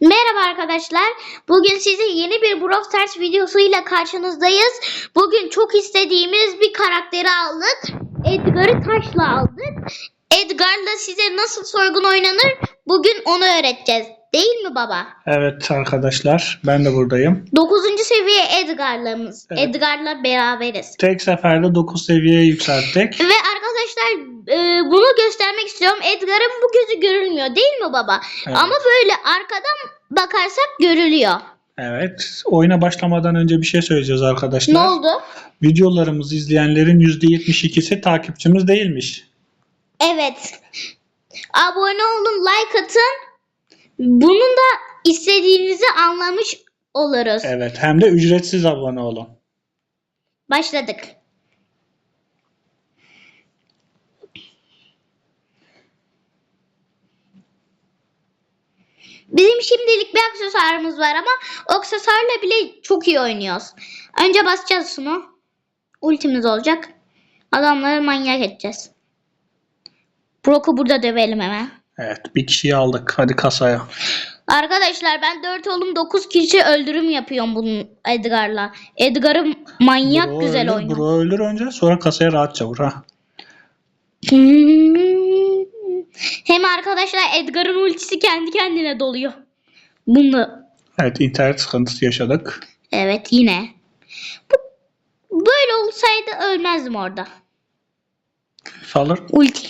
Merhaba arkadaşlar. Bugün size yeni bir Brawl Stars videosuyla karşınızdayız. Bugün çok istediğimiz bir karakteri aldık. Edgar'ı taşla aldık. Edgar'la size nasıl soygun oynanır bugün onu öğreteceğiz. Değil mi baba? Evet arkadaşlar ben de buradayım. 9. seviye Edgar'lamız. Evet. Edgar'la beraberiz. Tek seferde 9 seviyeye yükselttik. Ve arkadaşlar e, bunu göstermek istiyorum. Edgar'ın bu gözü görülmüyor değil mi baba? Evet. Ama böyle arkadan bakarsak görülüyor. Evet oyuna başlamadan önce bir şey söyleyeceğiz arkadaşlar. Ne oldu? Videolarımızı izleyenlerin %72'si takipçimiz değilmiş. Evet. Abone olun, like atın. Bunun da istediğinizi anlamış oluruz. Evet hem de ücretsiz abone olun. Başladık. Bizim şimdilik bir aksesuarımız var ama o aksesuarla bile çok iyi oynuyoruz. Önce basacağız şunu. Ultimiz olacak. Adamları manyak edeceğiz. Brock'u burada dövelim hemen. Evet bir kişiyi aldık hadi kasaya. Arkadaşlar ben 4 oğlum 9 kişi öldürüm yapıyorum bunun Edgar'la. Edgar'ı manyak Bro güzel öldür, oynuyor. Bro öldür önce sonra kasaya rahatça vur ha. Hmm. Arkadaşlar Edgar'ın ultisi kendi kendine doluyor. Bunu Evet internet sıkıntısı yaşadık. evet yine. Bu, böyle olsaydı ölmezdim orada. Salır. Ulti.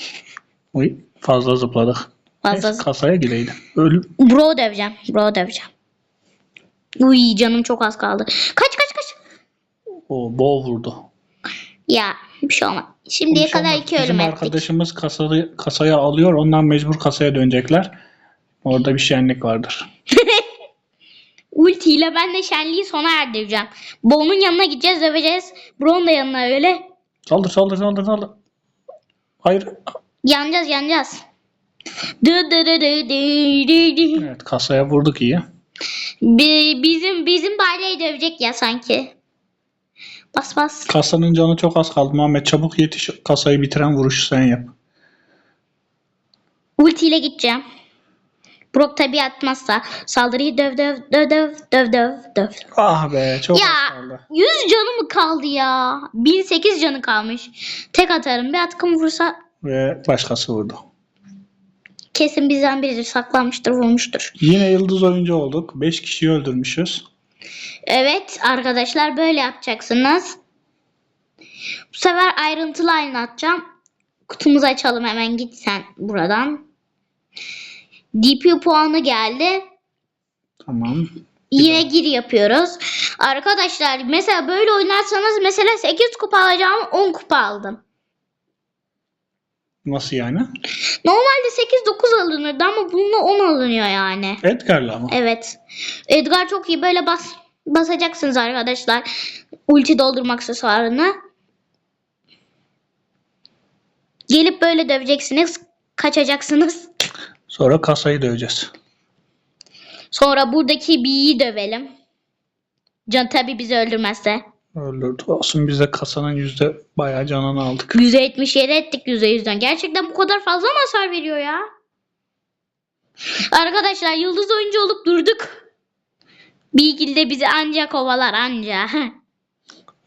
Uy, fazla zıpladık. Fazla Neyse, kasaya gireydi. Öl Bro döveceğim. Bro döveceğim. Uy canım çok az kaldı. Kaç kaç kaç. o bol vurdu. Ya bir şey olmaz. Şimdiye şey kadar iki ölüm Bizim ettik. arkadaşımız kasayı, kasaya alıyor. Ondan mecbur kasaya dönecekler. Orada bir şenlik vardır. Ulti ile ben de şenliği sona erdireceğim. Bo'nun yanına gideceğiz döveceğiz. Bro'nun da yanına öyle. Saldır saldır saldır saldır. Hayır. Yanacağız yanacağız. Dı dı dı dı dı dı dı. Evet kasaya vurduk iyi. Bi- Bizim bizim Barley'i dövecek ya sanki. Bas bas. Kasanın canı çok az kaldı. Muhammed çabuk yetiş. Kasayı bitiren vuruşu sen yap. Ulti ile gideceğim. Brock tabi atmazsa saldırıyı döv döv döv döv döv döv döv. Ah be çok Ya az kaldı. 100 canı mı kaldı ya? 1008 canı kalmış. Tek atarım bir atkım vursa Ve başkası vurdu. kesin bizden biridir saklanmıştır vurmuştur. Yine yıldız oyuncu olduk. 5 kişiyi öldürmüşüz. Evet arkadaşlar böyle yapacaksınız. Bu sefer ayrıntılı anlatacağım. Kutumuzu açalım hemen git sen buradan. DP puanı geldi. Tamam. Yine gir yapıyoruz. Arkadaşlar mesela böyle oynarsanız mesela 8 kupa alacağım 10 kupa aldım. Nasıl yani? Normalde 8-9 alınırdı ama bununla 10 alınıyor yani. Edgar'la mı? Evet. Edgar çok iyi. Böyle bas basacaksınız arkadaşlar. Ulti doldurma aksesuarını. Gelip böyle döveceksiniz. Kaçacaksınız. Sonra kasayı döveceğiz. Sonra buradaki B'yi dövelim. Can tabi bizi öldürmezse. Öldürdü. Olsun biz de kasanın yüzde bayağı canını aldık. %77 ettik %100'den. Gerçekten bu kadar fazla mı hasar veriyor ya? Arkadaşlar yıldız oyuncu olup durduk. Bilgil de bizi anca kovalar anca.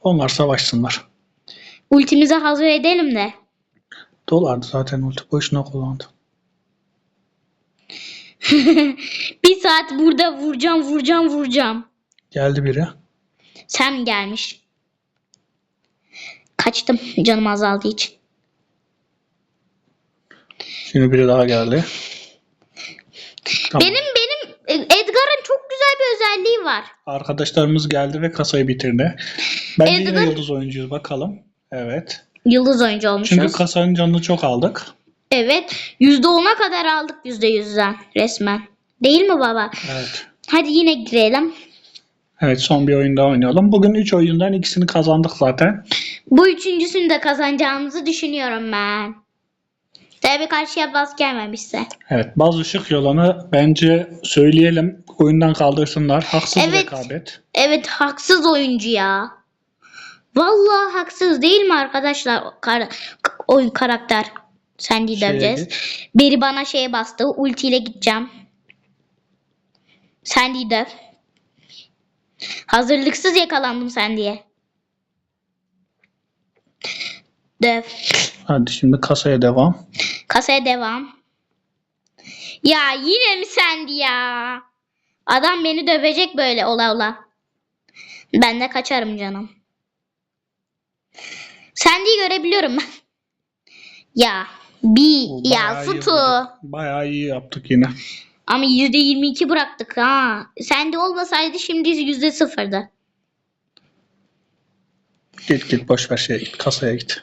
Onlar savaşsınlar. Ultimizi hazır edelim de. Dolardı zaten ulti boşuna kullandı. Bir saat burada vuracağım vuracağım vuracağım. Geldi biri. Sen gelmiş. Kaçtım canım azaldığı için. Şimdi biri daha geldi. Tamam. Benim benim e, Edgar'ın çok güzel bir özelliği var. Arkadaşlarımız geldi ve kasayı bitirdi. Ben de yine Edgar- yıldız oyuncuyuz bakalım. Evet. Yıldız oyuncu olmuşuz. Çünkü kasanın canını çok aldık. evet. %10'a kadar aldık %100'den resmen. Değil mi baba? Evet. Hadi yine girelim. Evet son bir oyun daha oynayalım. Bugün 3 oyundan ikisini kazandık zaten. Bu üçüncüsünü de kazanacağımızı düşünüyorum ben. Tabii karşıya bas gelmemişse. Evet bazı ışık yolunu bence söyleyelim. Oyundan kaldırsınlar. Haksız Evet. rekabet. Evet haksız oyuncu ya. Vallahi haksız değil mi arkadaşlar kar- oyun karakter. Sen değil döveceğiz. Biri bana şeye bastı. Ultiyle gideceğim. Sandy'yi döv. Hazırlıksız yakalandım Sandy'ye. Döv. Hadi şimdi kasaya devam. Kasaya devam. Ya yine mi Sandy ya? Adam beni dövecek böyle ola ola. Ben de kaçarım canım. Sandy'yi görebiliyorum ben. Ya bir ya Futu. Bayağı iyi yaptık yine. Ama %22 bıraktık ha. Sandy olmasaydı şimdi yüzde sıfırdı. Git git boş ver şey git kasaya git.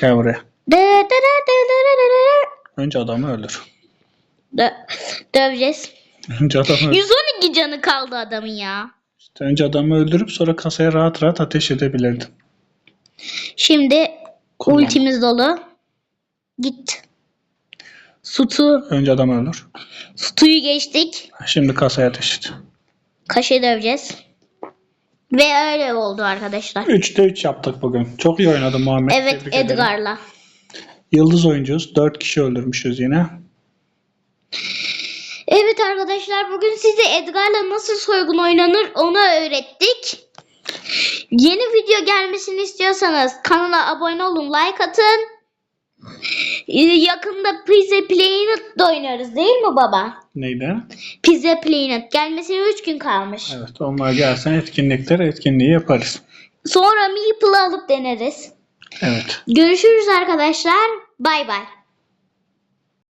Gel buraya. Önce adamı öldür. Dö- döveceğiz. Önce adamı öldür. 112 canı kaldı adamın ya. İşte önce adamı öldürüp sonra kasaya rahat rahat ateş edebilirdin. Şimdi Kullan. ultimiz dolu. Git. Sutu. Önce adamı öldür. Sutuyu geçtik. Şimdi kasaya ateş et. Kaşı döveceğiz. Ve öyle oldu arkadaşlar. 3'te 3 yaptık bugün. Çok iyi oynadın Muhammed. Evet Tebrik ederim. Edgar'la. Yıldız oyuncuyuz. 4 kişi öldürmüşüz yine. Evet arkadaşlar bugün size Edgar'la nasıl soygun oynanır onu öğrettik. Yeni video gelmesini istiyorsanız kanala abone olun, like atın. Ee, Yakında Pizza Planet da oynarız değil mi baba? Neydi? Pizza Planet gelmesine 3 gün kalmış. Evet onlar gelsen etkinlikler etkinliği yaparız. Sonra Meeple'ı alıp deneriz. Evet. Görüşürüz arkadaşlar. Bay bay.